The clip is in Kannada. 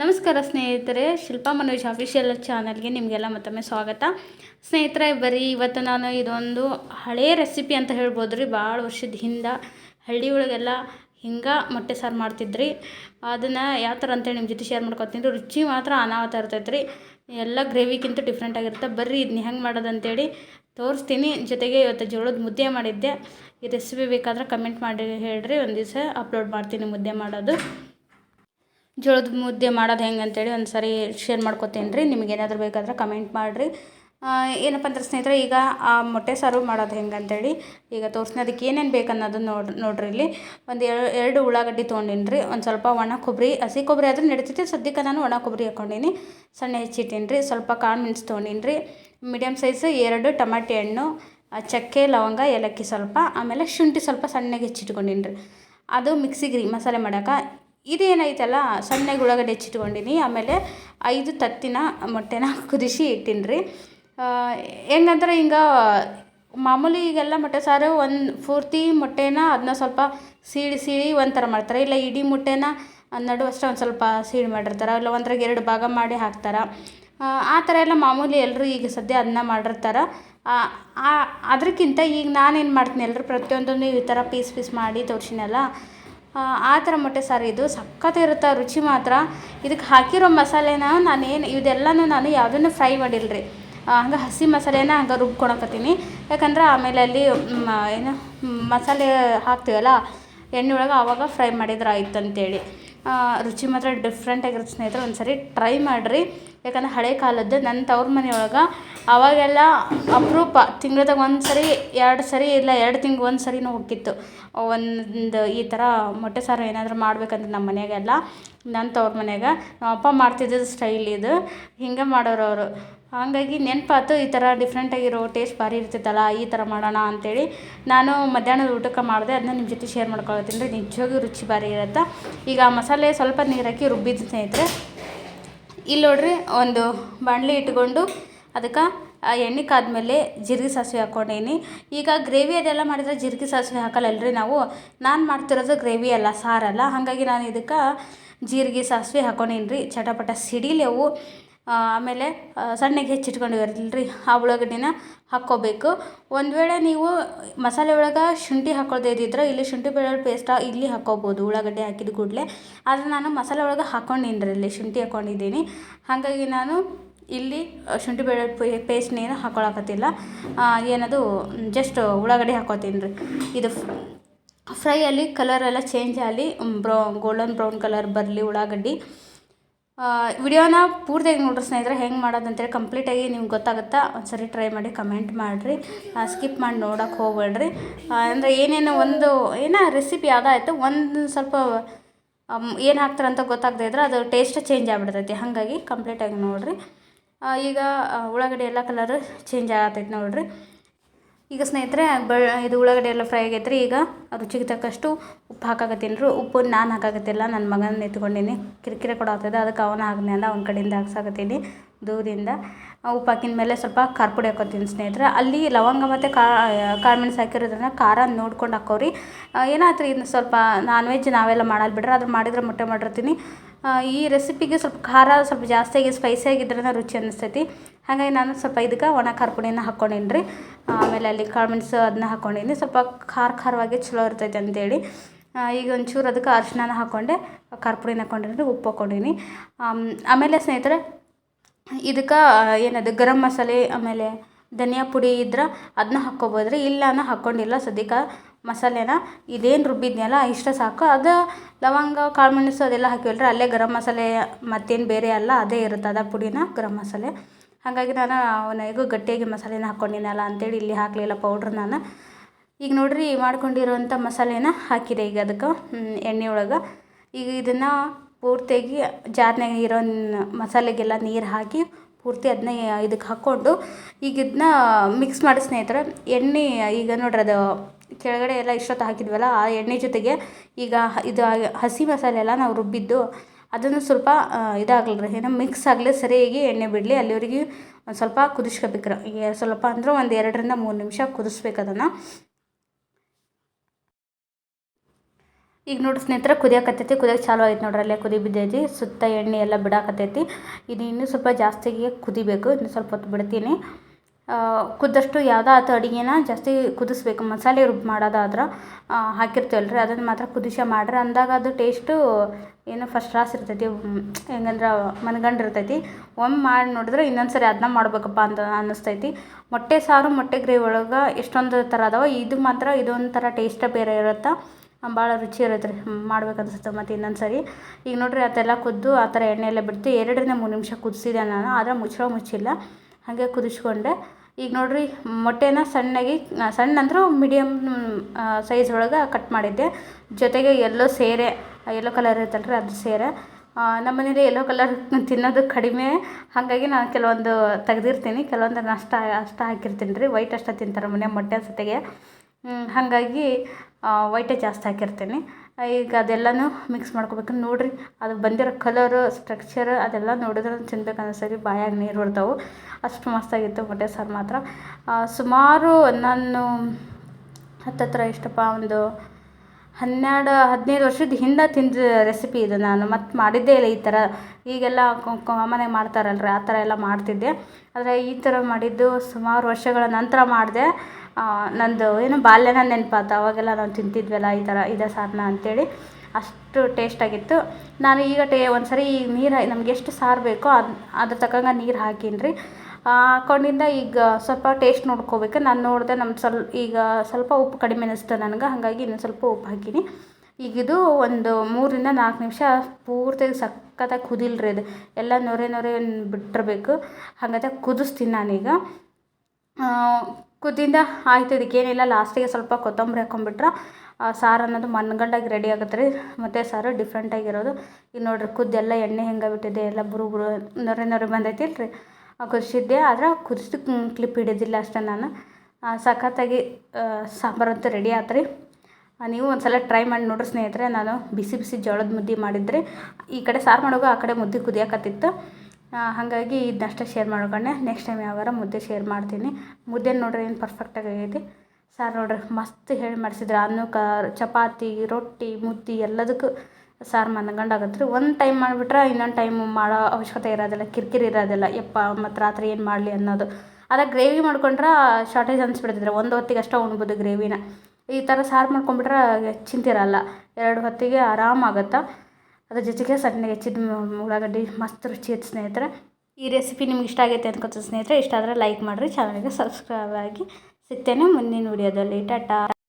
ನಮಸ್ಕಾರ ಸ್ನೇಹಿತರೆ, ಶಿಲ್ಪಾ ಮನೋಜ್ ಅಫಿಷಿಯಲ್ ಚಾನಲ್ಗೆ ನಿಮಗೆಲ್ಲ ಮತ್ತೊಮ್ಮೆ ಸ್ವಾಗತ. ಸ್ನೇಹಿತರೆ, ಬರೀ ಇವತ್ತು ನಾನು ಇದೊಂದು ಹಳೆಯ ರೆಸಿಪಿ ಅಂತ ಹೇಳ್ಬೋದು ರೀ ಭಾಳ ವರ್ಷದ ಹಿಂದೆ ಹಳ್ಳಿ ಒಳಗೆಲ್ಲ ಹಿಂಗೆ ಮೊಟ್ಟೆ ಸಾರು ಮಾಡ್ತಿದ್ರಿ. ಅದನ್ನು ಯಾವ ಥರ ಅಂತೇಳಿ ನಿಮ್ಮ ಜೊತೆ ಶೇರ್ ಮಾಡ್ಕೊತೀನಿ ರುಚಿ ಮಾತ್ರ ಅನಾಹುತ ಇರ್ತೈತೆ ರೀ ಎಲ್ಲ ಗ್ರೇವಿಗಿಂತ ಡಿಫ್ರೆಂಟ್ ಆಗಿರುತ್ತೆ. ಬರ್ರಿ ಇದನ್ನ ಹೆಂಗೆ ಮಾಡೋದು ಅಂತೇಳಿ ತೋರಿಸ್ತೀನಿ. ಜೊತೆಗೆ ಇವತ್ತು ಜೋಳದ ಮುದ್ದೆ ಮಾಡಿದ್ದೆ. ಈ ರೆಸಿಪಿ ಬೇಕಾದ್ರೆ ಕಮೆಂಟ್ ಮಾಡಿ ಹೇಳ್ರಿ. ಒಂದು ದಿವಸ ಅಪ್ಲೋಡ್ ಮಾಡ್ತೀನಿ ಮುದ್ದೆ ಮಾಡೋದು. ಜೋಳದ ಮುದ್ದೆ ಮಾಡೋದು ಹೆಂಗೆ ಅಂತೇಳಿ ಒಂದು ಸಾರಿ ಶೇರ್ ಮಾಡ್ಕೊತೀನಿ ರೀ. ನಿಮ್ಗೆ ಏನಾದರೂ ಬೇಕಾದ್ರೆ ಕಮೆಂಟ್ ಮಾಡಿರಿ. ಏನಪ್ಪ ಅಂದ್ರೆ ಸ್ನೇಹಿತರೆ, ಈಗ ಆ ಮೊಟ್ಟೆ ಸಾರು ಮಾಡೋದು ಹೆಂಗೆ ಅಂತೇಳಿ ಈಗ ತೋರಿಸ್ತೀನಿ. ಅದಕ್ಕೆ ಏನೇನು ಬೇಕು ಅನ್ನೋದನ್ನ ನೋಡಿ, ನೋಡ್ರಿ ಇಲ್ಲಿ. ಒಂದು ಎರಡು ಉಳ್ಳಾಗಡ್ಡಿ ತೊಗೊಂಡಿನಿ ರೀ. ಒಂದು ಸ್ವಲ್ಪ ಒಣ ಕೊಬ್ಬರಿ ಹಸಿ ಕೊಬ್ಬರಿ ಆದ್ರೆ ನಡೀತೈತಿ. ಸದ್ಯಕ್ಕೆ ನಾನು ಒಣ ಕೊಬ್ಬರಿ ಹಾಕ್ಕೊಂಡಿನಿ ಸಣ್ಣ ಹೆಚ್ಚಿಟ್ಟೀನಿ ರೀ. ಸ್ವಲ್ಪ ಕಾಳು ಮೆಣಸು ತೊಗೊಂಡೀನಿ ರೀ. ಮೀಡಿಯಮ್ ಸೈಜ್ ಎರಡು ಟಮಾಟೆ ಹಣ್ಣು ಚಕ್ಕೆ, ಲವಂಗ, ಏಲಕ್ಕಿ ಸ್ವಲ್ಪ, ಆಮೇಲೆ ಶುಂಠಿ ಸ್ವಲ್ಪ ಸಣ್ಣಗೆ ಹೆಚ್ಚಿಟ್ಕೊಂಡೀನಿ ರೀ. ಅದು ಮಿಕ್ಸಿಗೆ ರೀ ಮಸಾಲೆ ಮಾಡೋಕೆ. ಇದೇನೈತಲ್ಲ ಸಣ್ಣಗೆ ಉಳ್ಳಾಗಡ್ಡೆ ಹೆಚ್ಚಿಟ್ಕೊಂಡಿನಿ, ಆಮೇಲೆ ಐದು ತತ್ತಿನ ಮೊಟ್ಟೆನ ಕುದಿಸಿ ಇಟ್ಟೀನಿ ರೀ ಹೆಂಗಂದ್ರೆ ಹಿಂಗೆ ಮಾಮೂಲಿ ಈಗೆಲ್ಲ ಮೊಟ್ಟೆ ಸಾರು ಒಂದು ಪೂರ್ತಿ ಮೊಟ್ಟೆನ ಅದನ್ನ ಸ್ವಲ್ಪ ಸೀಳಿ ಸೀಳಿ ಒಂಥರ ಮಾಡ್ತಾರೆ. ಇಲ್ಲ ಇಡೀ ಮೊಟ್ಟೆನ ನಡುವಷ್ಟೇ ಒಂದು ಸ್ವಲ್ಪ ಸೀಳು ಮಾಡಿರ್ತಾರೆ. ಇಲ್ಲ ಒಂದ್ರಾಗ ಎರಡು ಭಾಗ ಮಾಡಿ ಹಾಕ್ತಾರೆ. ಆ ಥರ ಎಲ್ಲ ಮಾಮೂಲಿ ಎಲ್ಲರೂ ಈಗ ಸದ್ಯ ಅದನ್ನ ಮಾಡಿರ್ತಾರೆ. ಅದಕ್ಕಿಂತ ಈಗ ನಾನೇನು ಮಾಡ್ತೀನಿ ಎಲ್ಲರೂ ಪ್ರತಿಯೊಂದನ್ನು ಈ ಥರ ಪೀಸ್ ಪೀಸ್ ಮಾಡಿ ತೋರ್ಸಿನಲ್ಲ ಆ ಥರ ಮೊಟ್ಟೆ ಸಾರು ಇದು. ಸಖತ್ತಿರುತ್ತೆ ರುಚಿ ಮಾತ್ರ. ಇದಕ್ಕೆ ಹಾಕಿರೋ ಮಸಾಲೆನ ನಾನೇನು ಇದೆಲ್ಲನೂ ನಾನು ಯಾವುದನ್ನು ಫ್ರೈ ಮಾಡಿಲ್ಲ ರೀ ಹಂಗೆ ಹಸಿ ಮಸಾಲೆನ ಹಂಗೆ ರುಬ್ಕೊಳಕತ್ತೀನಿ. ಯಾಕಂದ್ರೆ ಆಮೇಲೆ ಅಲ್ಲಿ ಏನು ಮಸಾಲೆ ಹಾಕ್ತೀವಲ್ಲ, ಎಣ್ಣೆ ಒಳಗೆ ಆವಾಗ ಫ್ರೈ ಮಾಡಿದ್ರೆ ಆಯ್ತು ಅಂತೇಳಿ ರುಚಿ ಮಾತ್ರ ಡಿಫ್ರೆಂಟಾಗಿರುತ್ತೆ ಸ್ನೇಹಿತರೆ ಒಂದು ಸರಿ ಟ್ರೈ ಮಾಡಿರಿ. ಯಾಕಂದ್ರೆ ಹಳೆ ಕಾಲದ್ದು ನನ್ನ ತವ್ರ ಮನೆಯೊಳಗೆ ಅವಾಗೆಲ್ಲ ಅಪರೂಪ, ತಿಂಗ್ಳದಾಗ ಒಂದು ಸರಿ ಎರಡು ಸರಿ ಇಲ್ಲ, ಎರಡು ತಿಂಗ್ಳು ಒಂದು ಸರಿನೂ ಹೋಗಿತ್ತು ಒಂದು ಈ ಥರ ಮೊಟ್ಟೆ ಸಾರು ಏನಾದರೂ ಮಾಡ್ಬೇಕಂದ್ರೆ ನಮ್ಮ ಮನೆಯಾಗೆಲ್ಲ ನನ್ನ ತವ್ರ ಮನೆಯಾಗ ನಮ್ಮ ಅಪ್ಪ ಮಾಡ್ತಿದ್ದಿದ್ದು ಸ್ಟೈಲ್ ಇದು. ಹಿಂಗೆ ಮಾಡೋರು ಅವರು. ಹಾಗಾಗಿ ನೆನಪಾತು ಈ ಥರ ಡಿಫ್ರೆಂಟಾಗಿರೋ ಟೇಸ್ಟ್ ಭಾರಿ ಇರ್ತೈತಲ್ಲ ಈ ಥರ ಮಾಡೋಣ ಅಂತೇಳಿ ನಾನು ಮಧ್ಯಾಹ್ನದ ಊಟಕ್ಕೆ ಮಾಡಿದೆ ಅದನ್ನ ನಿಮ್ಮ ಜೊತೆ ಶೇರ್ ಮಾಡ್ಕೊಳ್ತೀನಿ ರೀ. ನಿಜವಾಗ್ಲೂ ರುಚಿ ಭಾರಿ ಇರುತ್ತೆ. ಈಗ ಮಸಾಲೆ ಸ್ವಲ್ಪ ನೀರು ಹಾಕಿ ರುಬ್ಬಿದ್ದು ಸ್ನೇಹಿತರೆ ಇಲ್ಲಿ ನೋಡ್ರಿ ಒಂದು ಬಾಣಲಿ ಇಟ್ಕೊಂಡು ಅದಕ್ಕೆ ಎಣ್ಣೆ ಕಾದ್ಮೇಲೆ ಜೀರಿಗೆ ಸಾಸಿವೆ ಹಾಕ್ಕೊಂಡೀನಿ. ಈಗ ಗ್ರೇವಿ ಅದೆಲ್ಲ ಮಾಡಿದರೆ ಜೀರಿಗೆ ಸಾಸಿವೆ ಹಾಕಲ್ಲಲ್ರಿ ನಾವು? ನಾನು ಮಾಡ್ತಿರೋದು ಗ್ರೇವಿ ಅಲ್ಲ ಸಾರಲ್ಲ ಹಾಗಾಗಿ ನಾನು ಇದಕ್ಕೆ ಜೀರಿಗೆ ಸಾಸಿವೆ ಹಾಕ್ಕೊಂಡೀನಿ ರೀ ಚಟಪಟ ಸಿಡಿಲಿ ಅವು ಆಮೇಲೆ ಸಣ್ಣಗೆ ಹೆಚ್ಚಿಟ್ಕೊಂಡಿರಲ್ಲ ರೀ ಆ ಉಳ್ಳಾಗಡ್ಡಿನ ಹಾಕ್ಕೋಬೇಕು. ಒಂದು ವೇಳೆ ನೀವು ಮಸಾಲೆ ಒಳಗೆ ಶುಂಠಿ ಹಾಕ್ಕೊಳ್ದೇ ಇದ್ದಿದ್ರೆ ಇಲ್ಲಿ ಶುಂಠಿ ಬೆಳ್ಳುಳ್ಳಿ ಪೇಸ್ಟ ಇಲ್ಲಿ ಹಾಕ್ಕೋಬೋದು, ಉಳ್ಳಾಗಡ್ಡೆ ಹಾಕಿದ ಕೂಡಲೇ. ಆದರೆ ನಾನು ಮಸಾಲೆ ಒಳಗೆ ಹಾಕ್ಕೊಂಡೀನಿ ರೀ ಇಲ್ಲಿ ಶುಂಠಿ ಹಾಕ್ಕೊಂಡಿದ್ದೀನಿ ಹಾಗಾಗಿ ನಾನು ಇಲ್ಲಿ ಶುಂಠಿ ಬೆಳ್ಳುಳ್ಳಿ ಪೇಸ್ಟ್ನೇನು ಹಾಕ್ಕೊಳಕತ್ತಿಲ್ಲ ಏನದು ಜಸ್ಟ್ ಉಳ್ಳಾಗಡ್ಡಿ ಹಾಕೋತೀನಿ ರೀ ಇದು ಫ್ರೈಯಲ್ಲಿ ಕಲರ್ ಎಲ್ಲ ಚೇಂಜ್ ಆಗಲಿ ಬ್ರೌ ಗೋಲ್ಡನ್ ಬ್ರೌನ್ ಕಲರ್ ಬರಲಿ ಉಳ್ಳಾಗಡ್ಡಿ. ವಿಡಿಯೋನ ಪೂರ್ತಿಯಾಗಿ ನೋಡ್ರಿ ಸ್ನೇಹಿತರೆ, ಹೆಂಗೆ ಮಾಡೋದಂತೇಳಿ ಕಂಪ್ಲೀಟಾಗಿ ನಿಮ್ಗೆ ಗೊತ್ತಾಗುತ್ತಾ? ಒಂದು ಸರಿ ಟ್ರೈ ಮಾಡಿ ಕಮೆಂಟ್ ಮಾಡಿರಿ. ಸ್ಕಿಪ್ ಮಾಡಿ ನೋಡೋಕೆ ಹೋಗಬೇಡ್ರಿ. ಅಂದರೆ ಏನೇನು ಒಂದು, ಏನೋ ರೆಸಿಪಿ ಯಾವುದಾಯ್ತು ಒಂದು ಸ್ವಲ್ಪ ಏನು ಹಾಕ್ತಾರೆ ಅಂತ ಗೊತ್ತಾಗದೇ ಇದ್ರೆ ಅದು ಟೇಸ್ಟ್ ಚೇಂಜ್ ಆಗಿಬಿಡ್ತೈತಿ. ಹಾಗಾಗಿ ಕಂಪ್ಲೀಟಾಗಿ ನೋಡಿರಿ. ಈಗ ಉಳ್ಳಾಗಡ್ಡೆ ಎಲ್ಲ ಕಲರ್ ಚೇಂಜ್ ಆಗತೈತೆ ನೋಡಿರಿ. ಈಗ ಸ್ನೇಹಿತರೆ ಬ ಇದು ಉಳ್ಳಾಗಡ್ಡೆ ಎಲ್ಲ ಫ್ರೈ ಆಗೈತೆ ರೀ. ಈಗ ರುಚಿಗೆ ತಕ್ಕಷ್ಟು ಉಪ್ಪು ಹಾಕಾಕತ್ತೀನಿ ರೀ ಉಪ್ಪು ನಾನು ಹಾಕಾಕತ್ತಿಲ್ಲ ನನ್ನ ಮಗನ ಎತ್ಕೊಂಡೀನಿ. ಕಿರಿಕಿರಿ ಕೊಡಾಗ್ತದೆ ಅದಕ್ಕೆ ಅವನ ಹಾಕ್ನಲ್ಲ ಅವ್ನ ಕಡೆಯಿಂದ ಹಾಕ್ಸಾಕತ್ತೀನಿ. ದೂರಿಂದ ಉಪ್ಪು ಹಾಕಿದ ಮೇಲೆ ಸ್ವಲ್ಪ ಖಾರ ಪುಡಿ ಹಾಕೋತೀನಿ ಸ್ನೇಹಿತರೆ. ಅಲ್ಲಿ ಲವಂಗ ಮತ್ತು ಕಾಳು ಮೆಣಸು ಹಾಕಿರೋದ್ರಿಂದ ಖಾರ ನೋಡ್ಕೊಂಡು ಹಾಕೋರಿ. ಏನಾಯ್ತು ಇನ್ನು ಸ್ವಲ್ಪ ನಾನ್ ವೆಜ್ ನಾವೆಲ್ಲ ಮಾಡಲ್ಲ ಬಿಡ್ರಿ ಅದ್ರ ಮಾಡಿದ್ರೆ ಮೊಟ್ಟೆ ಮಾಡಿರ್ತೀನಿ. ಈ ರೆಸಿಪಿಗೆ ಸ್ವಲ್ಪ ಖಾರ ಸ್ವಲ್ಪ ಜಾಸ್ತಿಯಾಗಿ ಸ್ಪೈಸಿಯಾಗಿದ್ರೇ ರುಚಿ ಅನ್ನಿಸ್ತೈತಿ. ಹಾಗಾಗಿ ನಾನು ಸ್ವಲ್ಪ ಇದಕ್ಕೆ ಒಣ ಖಾರ ಹಾಕ್ಕೊಂಡೀನಿ ರೀ ಆಮೇಲೆ ಅಲ್ಲಿ ಕಾಳು ಮೆಣಸು ಅದನ್ನ ಹಾಕ್ಕೊಂಡೀನಿ ಸ್ವಲ್ಪ ಖಾರ ಖಾರವಾಗಿ ಚಲೋ ಇರ್ತೈತೆ ಅಂತೇಳಿ. ಈಗ ಒಂಚೂರು ಅದಕ್ಕೆ ಅರಿಶಿನ ಹಾಕ್ಕೊಂಡೆ ಖಾರ ಪುಡಿನ ಉಪ್ಪು ಹಾಕ್ಕೊಂಡಿನಿ ಆಮೇಲೆ ಸ್ನೇಹಿತರೆ ಇದಕ್ಕೆ, ಏನದು ಗರಮ್ ಮಸಾಲೆ, ಆಮೇಲೆ ಧನಿಯಾ ಪುಡಿ ಇದ್ರೆ ಅದನ್ನ ಹಾಕ್ಕೊಬೋದು ರೀ ಇಲ್ಲ ನಾನು ಹಾಕ್ಕೊಂಡಿಲ್ಲ ಸದ್ಯಕ್ಕೆ ಮಸಾಲೆನ ಇದೇನು ರುಬ್ಬಿದ್ನಲ್ಲ, ಇಷ್ಟು ಸಾಕು. ಅದು ಲವಂಗ, ಕಾಳುಮೆಣಸು ಅದೆಲ್ಲ ಹಾಕಿವಲ್ಲ ಅಲ್ಲೇ ಗರಮ್ ಮಸಾಲೆ ಮತ್ತೇನು ಬೇರೆ ಅಲ್ಲ, ಅದೇ ಇರುತ್ತೆ ಅದ ಪುಡಿನ ಗರಮ್ ಮಸಾಲೆ. ಹಾಗಾಗಿ ನಾನು ಅವನ ಹೇಗೂ ಗಟ್ಟಿಯಾಗಿ ಮಸಾಲೆನ ಹಾಕ್ಕೊಂಡಿನಲ್ಲ ಅಂತೇಳಿ ಇಲ್ಲಿ ಹಾಕಲಿಲ್ಲ ಪೌಡ್ರ್ ನಾನು. ಈಗ ನೋಡಿರಿ ಮಾಡ್ಕೊಂಡಿರುವಂಥ ಮಸಾಲೆನ ಹಾಕಿದೆ ಈಗ ಅದಕ್ಕೆ ಎಣ್ಣೆ ಒಳಗೆ. ಈಗ ಇದನ್ನು ಪೂರ್ತಿಯಾಗಿ ಜಾರ್ನಾಗ ಇರೋ ಮಸಾಲೆಗೆಲ್ಲ ನೀರು ಹಾಕಿ ಪೂರ್ತಿ ಅದನ್ನ ಇದಕ್ಕೆ ಹಾಕ್ಕೊಂಡು ಈಗ ಇದನ್ನ ಮಿಕ್ಸ್ ಮಾಡಿ ಸ್ನೇಹಿತರೆ, ಎಣ್ಣೆ ಈಗ ನೋಡ್ರಿ ಅದು ಕೆಳಗಡೆ ಎಲ್ಲ ಇಷ್ಟೊತ್ತು ಹಾಕಿದ್ವಲ್ಲ, ಆ ಎಣ್ಣೆ ಜೊತೆಗೆ ಈಗ ಇದು ಹಸಿ ಮಸಾಲೆ ಎಲ್ಲ ನಾವು ರುಬ್ಬಿದ್ದು ಅದನ್ನು ಸ್ವಲ್ಪ ಇದಾಗಲ್ರಿ, ಏನೋ ಮಿಕ್ಸ್ ಆಗಲಿ ಸರಿಯಾಗಿ ಎಣ್ಣೆ ಬಿಡಲಿ, ಅಲ್ಲಿವರೆಗೆ ಒಂದು ಸ್ವಲ್ಪ ಕುದಿಸ್ಕೋಬೇಕ್ರಿ. ಸ್ವಲ್ಪ ಅಂದ್ರೆ ಒಂದು ಎರಡರಿಂದ ಮೂರು ನಿಮಿಷ ಕುದಿಸ್ಬೇಕು ಅದನ್ನು. ಈಗ ನೋಡಿ ಸ್ನೇಹಿತರೆ ಕುದಿಯಕತ್ತೈತಿ ಕುದಿಯಕ್ಕೆ ಚಾಲು ಆಯ್ತು ನೋಡ್ರಿ. ಅಲ್ಲೇ ಕುದಿ ಬಿದ್ದೈತಿ, ಸುತ್ತ ಎಣ್ಣೆ ಎಲ್ಲ ಬಿಡಾಕತ್ತೈತಿ. ಇದು ಇನ್ನೂ ಸ್ವಲ್ಪ ಜಾಸ್ತಿಗೆ ಕುದಿಬೇಕು, ಇನ್ನು ಸ್ವಲ್ಪ ಹೊತ್ತು ಬಿಡ್ತೀನಿ. ಕುದ್ದಷ್ಟು ಯಾವುದೋ ಆತು ಅಡುಗೆನ ಜಾಸ್ತಿ ಕುದಿಸ್ಬೇಕು. ಮಸಾಲೆ ರುಬ್ಬಿ ಮಾಡೋದಾದ್ರೆ ಹಾಕಿರ್ತೀವಲ್ಲ ರೀ ಅದನ್ನು ಮಾತ್ರ ಕುದಿಸ ಮಾಡ್ರಿ. ಅಂದಾಗ ಅದು ಟೇಸ್ಟು ಏನು ಫಸ್ಟ್ ಕ್ಲಾಸ್ ಇರ್ತೈತಿ ಹೆಂಗಂದ್ರೆ ಮನ್ಗಂಡಿರ್ತೈತಿ ಒಮ್ಮೆ ಮಾಡಿ ನೋಡಿದ್ರೆ ಇನ್ನೊಂದು ಸರಿ ಅದನ್ನ ಮಾಡ್ಬೇಕಪ್ಪ ಅಂತ ಅನ್ನಿಸ್ತೈತಿ. ಮೊಟ್ಟೆ ಸಾರು, ಮೊಟ್ಟೆ ಗ್ರೇವಿ ಒಳಗೆ ಎಷ್ಟೊಂದು ಥರ ಅದಾವೆ. ಇದು ಮಾತ್ರ ಇದೊಂಥರ ಥರ ಟೇಸ್ಟೇ ಬೇರೆ ಇರುತ್ತೆ. ಭಾಳ ರುಚಿ ಇರುತ್ತೆ ರೀ ಮಾಡ್ಬೇಕು ಅನ್ಸುತ್ತೆ ಮತ್ತು ಇನ್ನೊಂದು ಸರಿ. ಈಗ ನೋಡಿರಿ ಅದೆಲ್ಲ ಕುದ್ದು ಆ ಥರ ಎಣ್ಣೆ ಎಲ್ಲ ಬಿಡ್ತು ಎರಡರಿಂದ ಮೂರು ನಿಮಿಷ ಕುದಿಸಿದೆ ನಾನು. ಆದರೆ ಮುಚ್ಚಳ ಮುಚ್ಚಿಲ್ಲ. ಹಾಗೆ ಕುದಿಸ್ಕೊಂಡೆ. ಈಗ ನೋಡಿರಿ, ಮೊಟ್ಟೆನ ಸಣ್ಣಗೆ ಸಣ್ಣ ಅಂದ್ರೆ ಮೀಡಿಯಮ್ ಸೈಜ್ ಒಳಗೆ ಕಟ್ ಮಾಡಿದ್ದೆ. ಜೊತೆಗೆ ಎಲ್ಲೋ ಸೇರೆ ಎಲ್ಲೋ ಕಲರ್ ಇರುತ್ತಲ್ಲ ರೀ ಅದು ಸೇರೆ. ನಮ್ಮ ಮನೇಲಿ ಎಲ್ಲೋ ಕಲರ್ ತಿನ್ನೋದು ಕಡಿಮೆ. ಹಾಗಾಗಿ ನಾನು ಕೆಲವೊಂದು ತೆಗೆದಿರ್ತೀನಿ. ಕೆಲವೊಂದು ಅಷ್ಟ ಅಷ್ಟ ಹಾಕಿರ್ತೀನಿ ರೀ. ವೈಟ್ ಅಷ್ಟ ತಿಂತಾರೆ ಮನೆ ಮೊಟ್ಟೆ ಜೊತೆಗೆ ಹಾಗಾಗಿ ವೈಟೇ ಜಾಸ್ತಿ ಹಾಕಿರ್ತೀನಿ. ಈಗ ಅದೆಲ್ಲನೂ ಮಿಕ್ಸ್ ಮಾಡ್ಕೊಬೇಕು. ನೋಡಿರಿ, ಅದು ಬಂದಿರೋ ಕಲರು ಸ್ಟ್ರಕ್ಚರ್ ಅದೆಲ್ಲ ನೋಡಿದ್ರೆ ತಿನ್ಬೇಕು ಅನಿಸ್ತೈತಿ ಬಾಯಾಗ ನೀರು ಬರ್ತಾವೆ ಅಷ್ಟು ಮಸ್ತಾಗಿತ್ತು ಮೊಟ್ಟೆ ಸಾರು ಮಾತ್ರ. ಸುಮಾರು ನಾನು ಹತ್ತತ್ರ ಎಷ್ಟಪ್ಪ, ಒಂದು ಹನ್ನೆರಡು, ಹದಿನೈದು ವರ್ಷದ ಹಿಂದೆ ತಿಂದ ರೆಸಿಪಿ ಇದು ನಾನು. ಮತ್ತೆ ಮಾಡಿದ್ದೇ ಇಲ್ಲ ಈ ಥರ ಈಗೆಲ್ಲ ಕಾಮನಾಗಿ ಮಾಡ್ತಾರಲ್ರಿ, ಆ ಥರ ಎಲ್ಲ ಮಾಡ್ತಿದ್ದೆ. ಆದರೆ ಈ ಥರ ಮಾಡಿದ್ದು ಸುಮಾರು ವರ್ಷಗಳ ನಂತರ ಮಾಡಿದೆ. ನಂದು ಏನು ಬಾಲ್ಯನ ನೆನಪಾತ, ಅವಾಗೆಲ್ಲ ನಾವು ತಿಂತಿದ್ವಲ್ಲ ಈ ಥರ, ಇದೇ ಸಾರನ್ನ ಅಂತೇಳಿ ಅಷ್ಟು ಟೇಸ್ಟಾಗಿತ್ತು ನಾನು ಈಗ ಟೇ ಒಂದು ಸರಿ ನೀರು, ನಮ್ಗೆ ಎಷ್ಟು ಸಾರು ಬೇಕೋ ಅದು, ಅದ್ರ ತಕ್ಕಂಗೆ ನೀರು ಹಾಕೀನಿ ರೀ ಹಾಕೊಂಡಿಂದ ಈಗ ಸ್ವಲ್ಪ ಟೇಸ್ಟ್ ನೋಡ್ಕೋಬೇಕು. ನಾನು ನೋಡಿದೆ ನಮ್ಮ ಸ್ವಲ್ ಈಗ ಸ್ವಲ್ಪ ಉಪ್ಪು ಕಡಿಮೆ ಅನ್ನಿಸ್ತು ನನಗೆ, ಹಾಗಾಗಿ ಇನ್ನೊಂದು ಸ್ವಲ್ಪ ಉಪ್ಪು ಹಾಕೀನಿ. ಈಗ ಇದು ಒಂದು ಮೂರರಿಂದ ನಾಲ್ಕು ನಿಮಿಷ ಪೂರ್ತಿ ಸಖತ್ತಾಗಿ ಕುದಿಲ್ರಿ ಅದು ಎಲ್ಲ ನೊರೆ ನೊರೆ ಬಿಟ್ಟಿರಬೇಕು ಹಾಗಾದ್ರೆ ಕುದಿಸ್ತೀನಿ ನಾನೀಗ. ಕುದ್ದಿಂದ ಆಯಿತು, ಇದಕ್ಕೇನಿಲ್ಲ. ಲಾಸ್ಟಿಗೆ ಸ್ವಲ್ಪ ಕೊತ್ತಂಬರಿ ಹಾಕೊಂಬಿಟ್ರೆ ಸಾರು ಅನ್ನೋದು ಮನ್ಗಂಡಾಗಿ ರೆಡಿ ಆಗುತ್ತೆ ರೀ. ಮತ್ತು ಸಾರು ಡಿಫ್ರೆಂಟಾಗಿರೋದು ಈಗ ನೋಡಿರಿ, ಕುದ್ದೆಲ್ಲ ಎಣ್ಣೆ ಹೆಂಗೆ ಬಿಟ್ಟಿದೆ, ಎಲ್ಲ ಬುರು ಬುರು ನೊರೆ ನೊರೆ ಬಂದೈತಿ ರೀ ಕುದಿಸಿದ್ದೆ, ಆದ್ರೆ ಕುದಿಸಿ ಕ್ಲಿಪ್ ಹಿಡಿದಿಲ್ಲ ಅಷ್ಟೇ ನಾನು. ಸಖತ್ತಾಗಿ ಸಾಂಬಾರಂತೂ ರೆಡಿ ಆಯ್ತು ರೀ. ನೀವು ಒಂದು ಸಲ ಟ್ರೈ ಮಾಡಿ ನೋಡ್ರಿ ಸ್ನೇಹಿತರೆ. ನಾನು ಬಿಸಿ ಬಿಸಿ ಜೋಳದ ಮುದ್ದೆ ಮಾಡಿದ್ರೆ ಈ ಕಡೆ ಸಾರು ಮಾಡುವಾಗ ಆ ಕಡೆ ಮುದ್ದೆ ಕುದಿಯಕತ್ತಿತ್ತು. ಹಾಗಾಗಿ ಇದನ್ನಷ್ಟೇ ಶೇರ್ ಮಾಡ್ಕೊಂಡೆ. ನೆಕ್ಸ್ಟ್ ಟೈಮ್ ಯಾವಾರ ಮುದ್ದೆ ಶೇರ್ ಮಾಡ್ತೀನಿ. ಮುದ್ದೆ ನೋಡ್ರಿ ಏನು ಪರ್ಫೆಕ್ಟಾಗಿ ಆಗೈತಿ. ಸಾರು ನೋಡ್ರಿ, ಮಸ್ತ್ ಹೇಳಿ ಮಾಡಿಸಿದ್ರು. ಅನ್ನಕ್ಕೆ ಚಪಾತಿ, ರೊಟ್ಟಿ, ಮುದ್ದೆ ಎಲ್ಲದಕ್ಕೂ ಸಾರು ಮನಗಂಡಾಗತ್ತೆ ರೀ ಒಂದು ಟೈಮ್ ಮಾಡಿಬಿಟ್ರೆ ಇನ್ನೊಂದು ಟೈಮ್ ಮಾಡೋ ಅವಶ್ಯಕತೆ ಇರೋದಿಲ್ಲ, ಕಿರಿಕಿರಿ ಇರೋದಿಲ್ಲ. ಯಪ್ಪ, ಮತ್ತು ರಾತ್ರಿ ಏನು ಮಾಡಲಿ ಅನ್ನೋದು. ಅದ ಗ್ರೇವಿ ಮಾಡ್ಕೊಂಡ್ರೆ ಶಾರ್ಟೇಜ್ ಅನ್ಸ್ಬಿಡ್ತಿದ್ರೆ ಒಂದು ಹೊತ್ತಿಗೆ ಅಷ್ಟೇ ಉಣ್ಬೋದು ಗ್ರೇವಿನ ಈ ಥರ ಸಾರು ಮಾಡ್ಕೊಂಬಿಟ್ರೆ ಚಿಂತಿರಲ್ಲ ಎರಡು ಹೊತ್ತಿಗೆ ಆರಾಮಾಗತ್ತೆ? ಅದ್ರ ಜೊತೆಗೆ ಸಣ್ಣಗೆ ಹೆಚ್ಚಿದ ಉಳ್ಳಾಗಡ್ಡಿ ಮಸ್ತ್ ರುಚಿ ಇತ್ತು ಸ್ನೇಹಿತರೆ. ಈ ರೆಸಿಪಿ ನಿಮ್ಗೆ ಇಷ್ಟ ಆಗೈತೆ ಅನ್ಕೋತೀನಿ ಸ್ನೇಹಿತರೆ. ಇಷ್ಟ ಆದರೆ ಲೈಕ್ ಮಾಡಿರಿ ಚಾನಲ್ಗೆ ಸಬ್ಸ್ಕ್ರೈಬ್ ಆಗಿ ಸಿಗ್ತೇನೆ ಮುಂದಿನ ವೀಡಿಯೋದಲ್ಲಿ ಟಾಟಾ